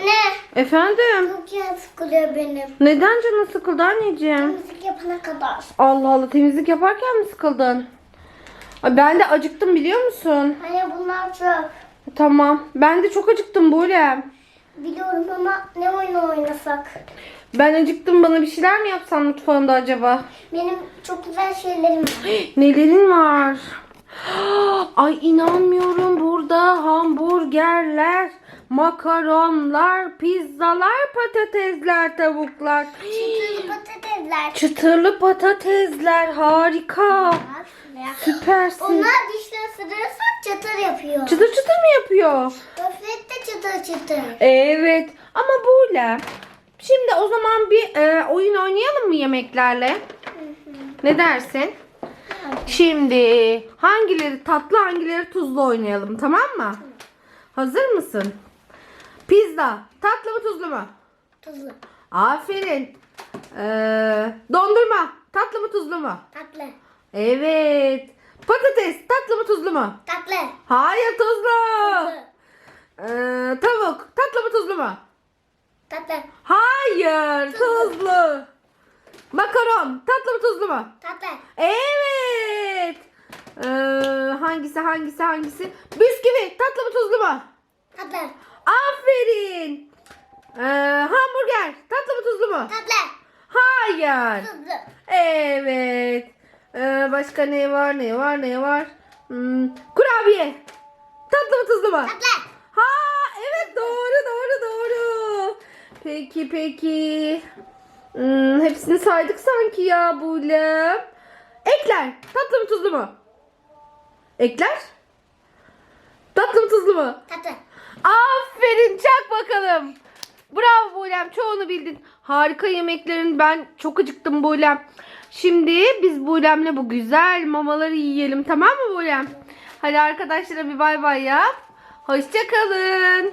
Anne. Efendim? Çok canım sıkılıyor benim. Neden canın sıkıldı anneciğim? Müzik yapana kadar. Allah Allah temizlik yaparken mi sıkıldın? Ay, ben de acıktım biliyor musun? Anne bunlar çöp. Tamam. Ben de çok acıktım böyle. Biliyorum ama ne oyun oynasak? Ben acıktım. Bana bir şeyler mi yapsam mutfağımda acaba? Benim çok güzel şeylerim var. Nelerin var? Ay inanmıyorum burada hamburgerler, makaronlar, pizzalar, patatesler, tavuklar. Çıtırlı patatesler. Çıtırlı patatesler harika. Süpersin. Onlar dişle ısırırsak çıtır yapıyor. Çıtır çıtır mı yapıyor? De çıtır çıtır. Evet ama böyle. Şimdi o zaman bir e, oyun oynayalım mı yemeklerle? Ne dersin? Şimdi hangileri tatlı hangileri tuzlu oynayalım tamam mı? Hazır mısın? Pizza tatlı mı tuzlu mu? Tuzlu. Aferin. Ee, dondurma tatlı mı tuzlu mu? Tatlı. Evet. Patates tatlı mı tuzlu mu? Tatlı. Hayır tuzlu. Tatlı. Ee, tavuk tatlı mı tuzlu mu? Tatlı. Hayır tuzlu. Makaron tatlı mı tuzlu mu? Tatlı. Evet. Ee, hangisi hangisi hangisi? Bisküvi tatlı mı tuzlu mu? Tatlı. Aferin. Ee, hamburger tatlı mı tuzlu mu? Tatlı. Hayır. Tuzlu. Evet. Ee, başka ne var ne var ne var? Hmm, kurabiye. Tatlı mı tuzlu mu? Tatlı. Ha evet doğru doğru doğru. Peki peki. Hmm, hepsini saydık sanki ya Bulem. Ekler. Tatlı mı tuzlu mu? Ekler. Tatlı mı tuzlu mu? Tatlı. Aferin çak bakalım. Bravo Bulem çoğunu bildin. Harika yemeklerin ben çok acıktım Bulem. Şimdi biz Bulem'le bu güzel mamaları yiyelim tamam mı Bulem? Hadi arkadaşlara bir bay bay yap. Hoşçakalın.